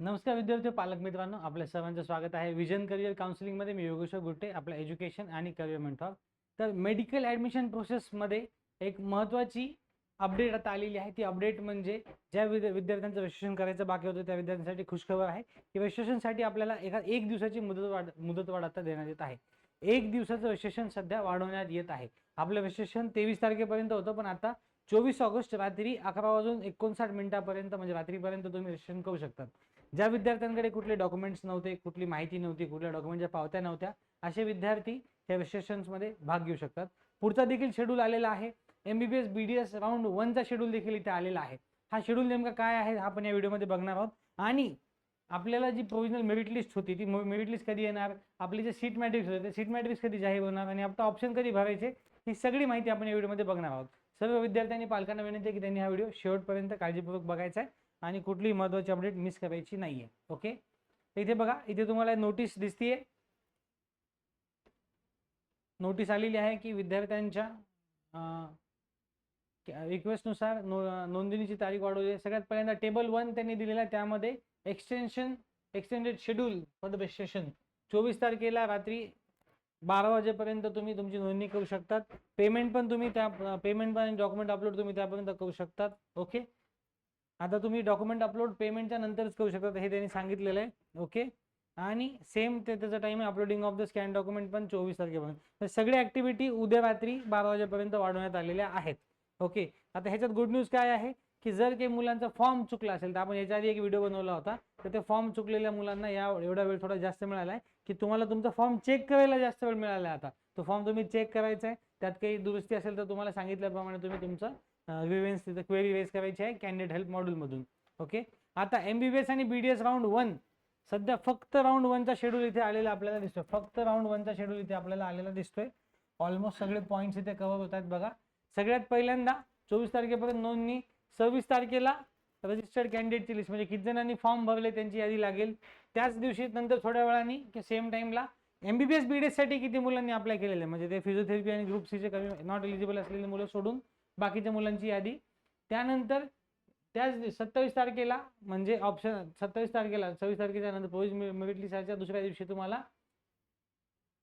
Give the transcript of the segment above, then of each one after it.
नमस्कार विद्यार्थी पालक मित्रांनो आपल्या सर्वांचं स्वागत आहे. विजन करिअर काउन्सिलिंगमध्ये मी योगेश्वर गुट्टे आपलं एज्युकेशन आणि करिअर मेंटॉर तर मेडिकल ॲडमिशन प्रोसेसमध्ये एक महत्त्वाची अपडेट आता आलेली आहे. ती अपडेट म्हणजे ज्या विद्या विद्यार्थ्यांचं रजिस्ट्रेशन करायचं बाकी होतं त्या विद्यार्थ्यांसाठी खुशखबर आहे. की रजिस्ट्रेशनसाठी आपल्याला एका एक दिवसाची मुदत वाढ मुदतवाढ आता देण्यात येत आहे. एक दिवसाचं रजिस्ट्रेशन सध्या वाढवण्यात येत आहे. आपलं रजिस्ट्रेशन तेवीस तारखेपर्यंत होतं पण आता चोवीस ऑगस्ट रात्री अकरा वाजून एकोणसाठ मिनिटापर्यंत म्हणजे रात्रीपर्यंत तुम्ही रजिस्ट्रेशन करू शकतात. ज्या विद्यार्थ्यांकडे कुठले डॉक्युमेंट्स नव्हते कुठली माहिती नव्हती कुठल्या डॉक्युमेंटच्या पावत्या नव्हत्या असे विद्यार्थी या सेशन्समध्ये भाग घेऊ शकतात. पुढचा देखील शेड्यूल आलेला आहे. M B B S B D S round वनचा schedule देखील इथे आलेला आहे. हा शेड्यूल नेमका काय आहे हा आपण या व्हिडिओमध्ये बघणार आहोत. आणि आपल्याला जी प्रोव्हिजनल मेरिट लिस्ट होती ती मेरिट लिस्ट कधी येणार? आपली जे सीट मॅट्रिक्स होते सीट मॅट्रिक्स कधी जाहीर होणार? आणि आपला ऑप्शन कधी भरायचे ही सगळी माहिती आपण या व्हिडिओमध्ये बघणार आहोत. सर्व विद्यार्थ्यांनी पालकांना विनंती आहे की त्यांनी हा व्हिडिओ शेवटपर्यंत काळजीपूर्वक बघायचा आहे. आणि कुठलीही महत्त्वाची अपडेट मिस करायची नाही आहे ओके इथे बघा इथे तुम्हाला नोटीस दिसतीये. नोटीस आलेली आहे की विद्यार्थ्यांच्या रिक्वेस्टनुसार नो नोंदणीची तारीख वाढवली सगळ्यात पहिल्यांदा टेबल वन त्यांनी दिलेला आहे. त्यामध्ये extension extended schedule for the registration चोवीस तारखेला रात्री बारा वाजेपर्यंत तुम्ही तुमची नोंदणी करू शकतात. पेमेंट पण तुम्ही त्या पेमेंट पण डॉक्युमेंट अपलोड तुम्ही त्यापर्यंत करू शकतात. ओके आता तुम्ही डॉक्युमेंट अपलोड पेमेंटच्या नंतरच करू शकता हे त्यांनी सांगितलेलं आहे. ओके आणि सेम ते त्याचा टाइम आहे uploading of the scan document पण चोवीस तारखेपर्यंत. तर सगळी ॲक्टिव्हिटी उद्या रात्री बारा वाजेपर्यंत वाढवण्यात आलेल्या आहेत. ओके आता ह्याच्यात गुड न्यूज काय आहे? की जर काही मुलांचा फॉर्म चुकला असेल तर आपण याच्या आधी एक व्हिडिओ बनवला होता. तर ते फॉर्म चुकलेल्या मुलांना या एवढा वेळ थोडा जास्त मिळाला आहे की तुम्हाला तुमचा फॉर्म चेक करायला जास्त वेळ मिळाला आहे आता. तो फॉर्म तुम्ही चेक करायचा आहे त्यात काही दुरुस्ती असेल तर तुम्हाला सांगितल्याप्रमाणे तुम्ही तुमचं रिव्हेन्स तिथं क्वेरी रेज करायची आहे कॅन्डिडेट हेल्प मॉड्यूलमधून ओके आता एम बी बी एस आणि B D S round one सध्या फक्त राऊंड वनचा शेड्यूल इथे आलेला आपल्याला दिसतोय. फक्त राऊंड वनचा शेड्यूल इथे आपल्याला आलेला दिसतोय. ऑलमोस्ट सगळे पॉईंट्स इथे कव्हर होत आहेत बघा. सगळ्यात पहिल्यांदा चोवीस तारखेपर्यंत नोंदणी सव्वीस तारखेला रजिस्टर्ड कॅन्डिडेटची लिस्ट म्हणजे किती जणांनी फॉर्म भरले त्यांची यादी लागेल. त्याच दिवशी नंतर थोड्या वेळाने की सेम टाइमला M B B S B D एससाठी किती मुलांनी अप्लाय केलेलं? आहे म्हणजे ते फिजिओथेरपी आणि ग्रुप सीचे कमी नॉट एलिजिबल असलेली मुलं सोडून बाकीच्या मुलांची यादी. त्यानंतर त्याच सत्तावीस तारखेला म्हणजे ऑप्शन सत्तावीस तारखेला सव्वीस तारखेच्या नंतर पोलीस मेरिट लिस्टच्या दुसऱ्या दिवशी तुम्हाला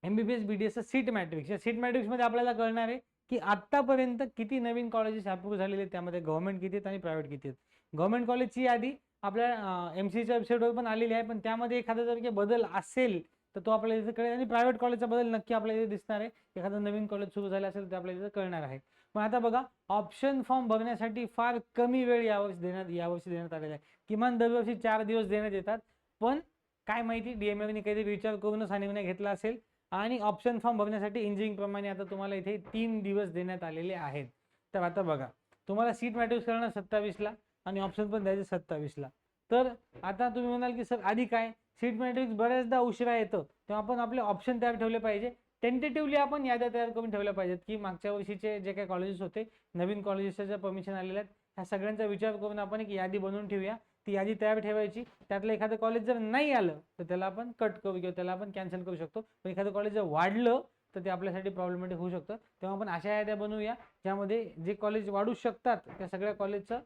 M B B S B D S seat matrix या सीट मॅट्रिक्समध्ये आपल्याला कळणार आहे की आत्तापर्यंत किती नवीन कॉलेजेस अप्रूव्ह झालेले आहेत. त्यामध्ये गव्हर्नमेंट किती आहेत आणि प्रायव्हेट किती आहेत. गव्हर्मेंट कॉलेजची यादी आपल्या एम सीच्या वेबसाईटवर पण आलेली आहे. पण त्यामध्ये एखादा जर काही बदल असेल तर तो आपल्याला इथे कळेल आणि प्रायव्हेट कॉलेजचा बदल नक्की आपल्याला इथे दिसणार आहे. एखादं नवीन कॉलेज सुरू झालं असेल तर आपल्याला इथे कळणार आहे. पण आता बघा ऑप्शन फॉर्म भरण्यासाठी फार कमी वेळ यावर्षी देण्यात यावर्षी देण्यात आलेला आहे. किमान दरवर्षी चार दिवस देण्यात येतात. पण काय माहिती डीएमएने काहीतरी विचार करूनच हा निर्णय घेतला असेल. आणि ऑप्शन फॉर्म भरण्यासाठी इंजिनिअरिंगप्रमाणे आता तुम्हाला इथे तीन दिवस देण्यात आलेले आहेत. तर आता बघा तुम्हाला सीट मॅट्रिक्स करणार सत्तावीसला आणि ऑप्शन पण द्यायचे सत्तावीसला. तर आता तुम्ही म्हणाल की सर आधी काय? सीट मॅट्रिक्स बऱ्याचदा उशिरा येतं. तेव्हा आपण आपले ऑप्शन तयार ठेवले पाहिजे. टेंटेटिव्हली आपण याद्या तयार करून ठेवल्या पाहिजेत की मागच्या वर्षीचे जे काही कॉलेजेस होते नवीन कॉलेजेसच्या ज्या परमिशन आलेल्या आहेत ह्या सगळ्यांचा विचार करून आपण एक यादी बनवून ठेवूया. ती यादी तयार ठेवायची. त्यातलं एखादं कॉलेज जर नाही आलं तर त्याला आपण कट करू किंवा त्याला आपण कॅन्सल करू शकतो. पण एखादं कॉलेज जर वाढलं तर ते आपल्यासाठी प्रॉब्लेमॅटिक होऊ शकतं. तेव्हा आपण अशा याद्या बनवूया ज्यामध्ये जे कॉलेज वाढू शकतात त्या सगळ्या कॉलेजचं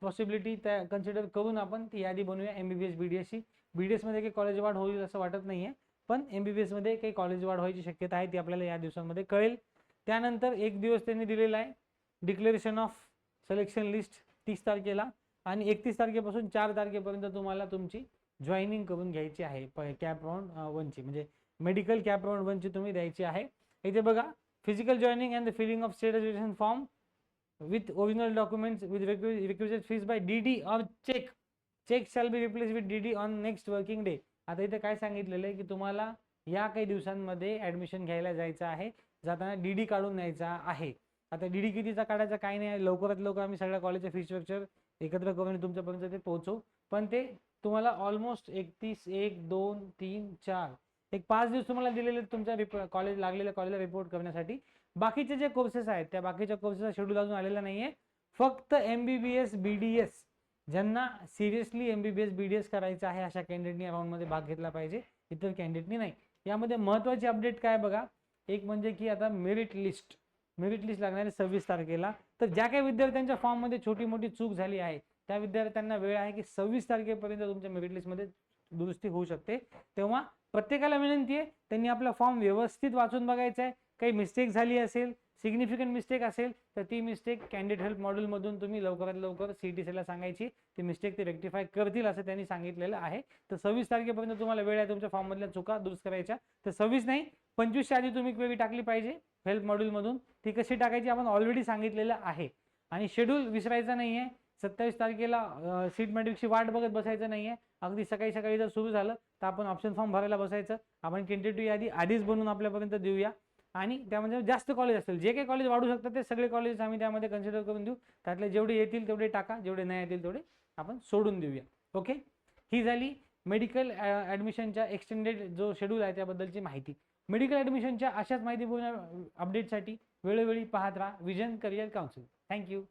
पॉसिबिलिटी त्या कन्सिडर करून आपण ती यादी बनवूया M B B S B D एसची बी डी एसमध्ये काही कॉलेज वाढ होईल असं वाटत नाही आहे पण एम बी बी एसमध्ये काही कॉलेज वाढ व्हायची शक्यता आहे ती आपल्याला या दिवसांमध्ये कळेल. त्यानंतर एक दिवस त्यांनी दिलेला आहे. डिक्लेरेशन ऑफ सिलेक्शन लिस्ट तीस तारखेला आणि एकतीस तारखेपासून चार तारखेपर्यंत तुम्हाला तुमची जॉईनिंग करून घ्यायची आहे. प कॅप राऊंड वनची म्हणजे मेडिकल कॅप राऊंड वनची तुम्ही द्यायची आहे. इथे बघा physical joining and the filling of state education form with original documents with requisite fees by D D check. Check check be be replace with D D on next working day आता इथे काय सांगितलेलं आहे की तुम्हाला या काही दिवसांमध्ये ॲडमिशन घ्यायला जायचं आहे. जाताना डी डी काढून न्यायचा आहे. आता डी डी कितीचा काढायचा काय नाही लवकरात लवकर आम्ही सगळ्या कॉलेजच्या फी स्ट्रक्चर एकत्र करून तुमच्यापर्यंत ते पोहोचू. पण ते तुम्हाला ऑलमोस्ट एकतीस एक दोन तीन चार. एक पाच दिवस तुम्हाला दिलेले आहेत तुमच्या रिप कॉलेज लागलेल्या कॉलेजला रिपोर्ट करण्यासाठी. बाकीचे जे कोर्सेस आहेत त्या बाकीच्या कोर्सेसचा शेड्यूल अजून आलेला नाही आहे फक्त M B B S B D S ज्यांना seriously M B B S B D S करायचं आहे अशा कॅन्डिडेटनी या राऊंडमध्ये भाग घेतला पाहिजे इतर कॅन्डिडेटनी नाही. यामध्ये महत्त्वाची अपडेट काय बघा? एक म्हणजे की आता मेरिट लिस्ट मेरिट लिस्ट लागणार आहे सव्वीस तारखेला. तर ज्या काही विद्यार्थ्यांच्या फॉर्ममध्ये छोटी मोठी चूक झाली आहे त्या विद्यार्थ्यांना वेळ आहे की सव्वीस तारखेपर्यंत तुमच्या मेरिट लिस्टमध्ये दुरुस्ती होऊ शकते. तेव्हा प्रत्येकाला विनंती आहे त्यांनी आपला फॉर्म व्यवस्थित वाचून बघायचा आहे. काही मिस्टेक झाली असेल सिग्निफिकंट मिस्टेक असेल तर ती मिस्टेक कॅन्डिडेट हेल्प मॉडेलमधून तुम्ही लवकरात लवकर सी टी सीला सांगायची. ती मिस्टेक ते रेक्टिफाय करतील असं त्यांनी सांगितलेलं आहे. तर सव्वीस तारखेपर्यंत तुम्हाला वेळ आहे तुमच्या फॉर्ममधल्या चुका दुरुस्त करायच्या. तर सव्वीस नाही पंचवीसच्या आधी तुम्ही क्वेरी टाकली पाहिजे हेल्प मॉड्यूलमधून ती कशी टाकायची आपण ऑलरेडी सांगितलेलं आहे. आणि शेड्यूल विसरायचा नाही आहे सत्तावीस तारखेला सीट मॅट्रिकची वाट बघत बसायचं नाही आहे अगदी सकाळी सकाळी जर सुरू झालं तर आपण ऑप्शन फॉर्म भरायला बसायचं. आपण टेंटेटिव्ह यादी आधीच बनवून आपल्यापर्यंत देऊया. आणि त्यामध्ये जास्त कॉलेज असतील. जे काही कॉलेज वाढू शकतात ते सगळे कॉलेज आम्ही त्यामध्ये कन्सिडर करून देऊ. त्यातले जेवढे येतील तेवढे टाका. जेवढे नाही येतील तेवढे आपण सोडून देऊया. ओके ही झाली मेडिकल ॲडमिशनच्या एक्सटेंडेड जो शेड्यूल आहे त्याबद्दलची माहिती. मेडिकल ॲडमिशनच्या अशाच माहितीपूर्ण अपडेटसाठी वेळोवेळी पाहत राहा. Vision career council thank you